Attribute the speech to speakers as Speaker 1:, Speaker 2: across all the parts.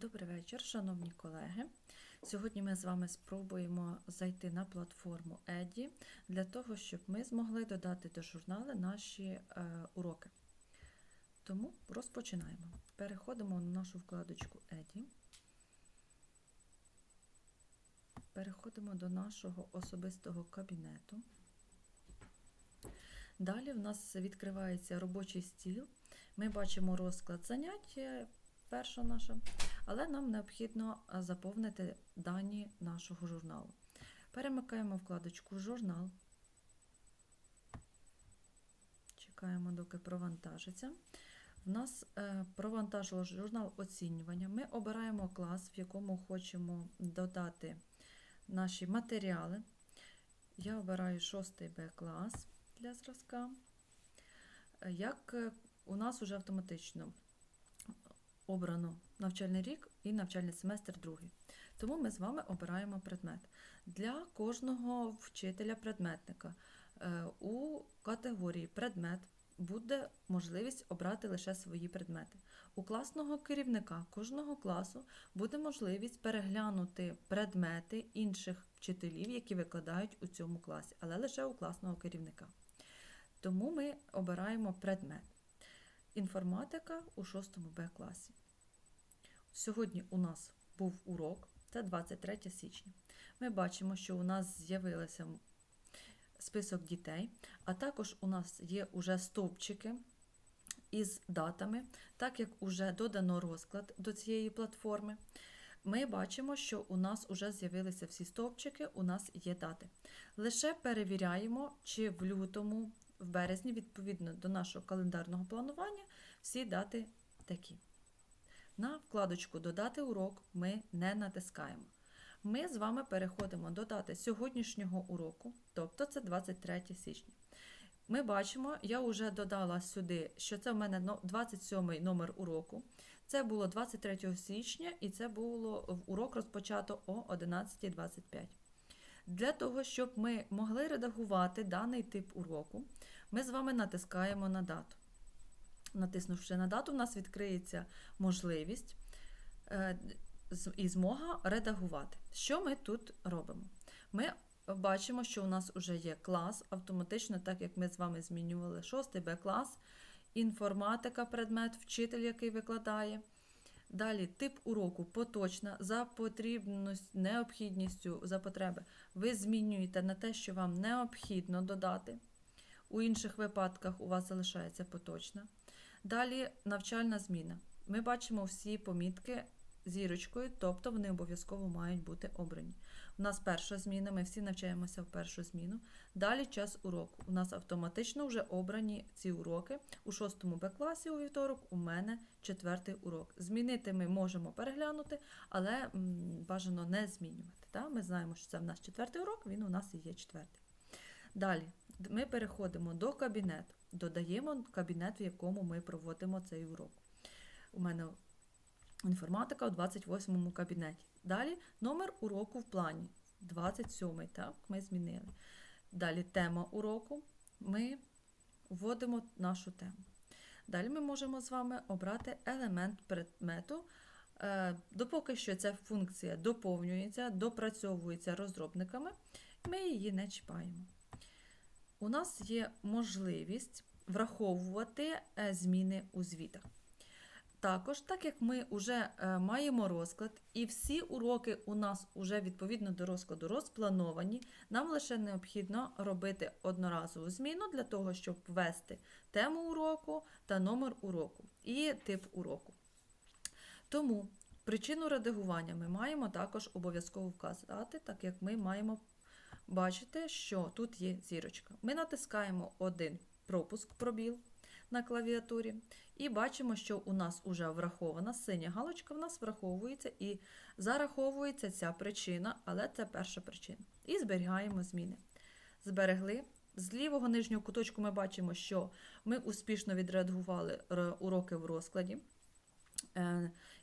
Speaker 1: Добрий вечір, шановні колеги. Сьогодні ми з вами спробуємо зайти на платформу Еді для того, щоб ми змогли додати до журналу наші е, уроки. Тому розпочинаємо. Переходимо на нашу вкладочку Еді. Переходимо до нашого особистого кабінету. Далі в нас відкривається робочий стіл. Ми бачимо розклад занять, е, перша наша, але нам необхідно е, заповнити дані нашого журналу. Перемикаємо вкладочку Журнал. Чекаємо, доки провантажиться. В нас е, провантажило журнал оцінювання. Ми обираємо клас, в якому хочемо додати наші матеріали. Я обираю 6 Б клас для зразка. Е, Як у нас вже автоматично обрано навчальний рік і навчальний семестр другий. Тому ми з вами обираємо предмет. Для кожного вчителя-предметника е, у категорії предмет буде можливість обрати лише свої предмети. У класного керівника кожного класу буде можливість переглянути предмети інших вчителів, які викладають у цьому класі, але лише у класного керівника. Тому ми обираємо предмет. Інформатика у 6 Б класі. Сьогодні у нас був урок, це 23 січня. Ми бачимо, що у нас з'явився список дітей, а також у нас є уже стовпчики із датами, так як уже додано розклад до цієї платформи. Ми бачимо, що у нас вже з'явилися всі стовпчики, у нас є дати. Лише перевіряємо, чи в лютому, в березні, відповідно до нашого календарного планування, всі дати такі. На вкладочку Додати урок ми не натискаємо. Ми з вами переходимо до дати сьогоднішнього уроку, тобто це 23 січня. Ми бачимо, я вже додала сюди, що це в мене 27 номер уроку. Це було 23 січня і це було урок розпочато о 11.25. Для того, щоб ми могли редагувати даний тип уроку, ми з вами натискаємо на дату. Натиснувши на дату, у нас відкриється можливість е, і змога редагувати. Що ми тут робимо? Ми бачимо, що у нас вже є клас автоматично, так як ми з вами змінювали 6 Б клас, інформатика, предмет, вчитель, який викладає. Далі тип уроку поточна, за потрібністю, необхідністю, за потреби. Ви змінюєте на те, що вам необхідно додати. У інших випадках у вас залишається поточна. Далі навчальна зміна. Ми бачимо всі помітки зірочкою, тобто вони обов'язково мають бути обрані. У нас перша зміна, ми всі навчаємося в першу зміну. Далі час уроку. У нас автоматично вже обрані ці уроки. У 6 Б класі у вівторок у мене четвертий урок. Змінити ми можемо переглянути, але бажано не змінювати. Та? Ми знаємо, що це в нас четвертий урок, він у нас і є четвертий. Далі ми переходимо до кабінету, додаємо кабінет, в якому ми проводимо цей урок. У мене інформатика у 28 кабінеті. Далі номер уроку в плані 27, так, ми змінили. Далі тема уроку. Ми вводимо нашу тему. Далі ми можемо з вами обрати елемент предмету. Е, Допоки що ця функція доповнюється, допрацьовується розробниками, ми її не чіпаємо. У нас є можливість враховувати е, зміни у звітах. Також, так як ми вже е, маємо розклад, і всі уроки у нас вже відповідно до розкладу розплановані, нам лише необхідно робити одноразову зміну для того, щоб ввести тему уроку та номер уроку і тип уроку. Тому причину редагування ми маємо також обов'язково вказати, так як ми маємо бачити, що тут є зірочка. Ми натискаємо один пропуск пробіл на клавіатурі. І бачимо, що у нас вже врахована синя галочка, в нас враховується і зараховується ця причина, але це перша причина. І зберігаємо зміни. Зберегли. З лівого нижнього куточку ми бачимо, що ми успішно відредагували уроки в розкладі.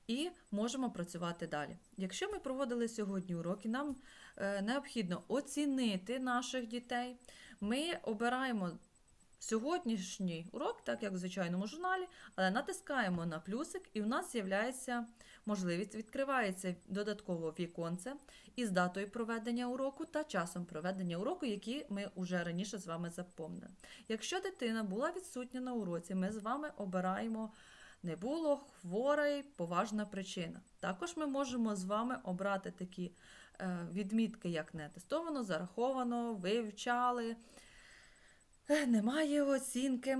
Speaker 1: І можемо працювати далі. Якщо ми проводили сьогодні уроки, нам е, необхідно оцінити наших дітей. Ми обираємо сьогоднішній урок, так як в звичайному журналі, але натискаємо на плюсик, і у нас з'являється можливість, відкривається додатково віконце із датою проведення уроку та часом проведення уроку, які ми вже раніше з вами заповнили. Якщо дитина була відсутня на уроці, ми з вами обираємо не було хворий, поважна причина. Також ми можемо з вами обрати такі е, відмітки, як не тестовано, зараховано, вивчали, е, немає оцінки,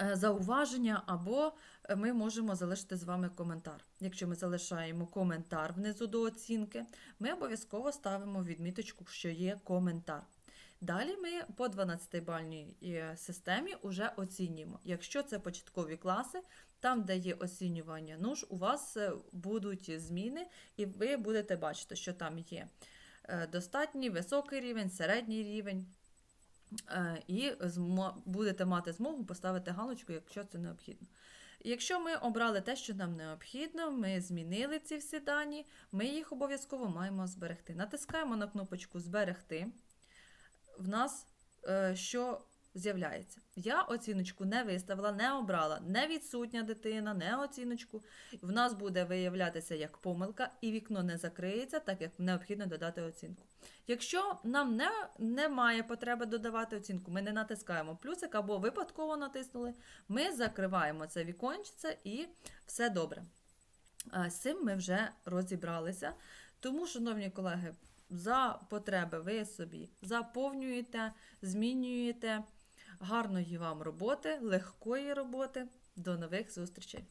Speaker 1: е, зауваження, або ми можемо залишити з вами коментар. Якщо ми залишаємо коментар внизу до оцінки, ми обов'язково ставимо відміточку, що є коментар. Далі ми по 12-бальній е, системі вже оцінюємо. Якщо це початкові класи, там, де є оцінювання нуж, у вас е, будуть зміни, і ви будете бачити, що там є е, достатній, високий рівень, середній рівень. І будете мати змогу поставити галочку, якщо це необхідно. Якщо ми обрали те, що нам необхідно, ми змінили ці всі дані, ми їх обов'язково маємо зберегти. Натискаємо на кнопочку Зберегти. В нас е, що з'являється? Я оціночку не виставила, не обрала, не відсутня дитина, не оціночку. В нас буде виявлятися як помилка, і вікно не закриється, так як необхідно додати оцінку. Якщо нам не, немає потреби додавати оцінку, ми не натискаємо плюсик або випадково натиснули, ми закриваємо це вікончице і все добре. З цим ми вже розібралися. Тому, шановні колеги, за потреби ви собі заповнюєте, змінюєте. Гарної вам роботи, легкої роботи. До нових зустрічей!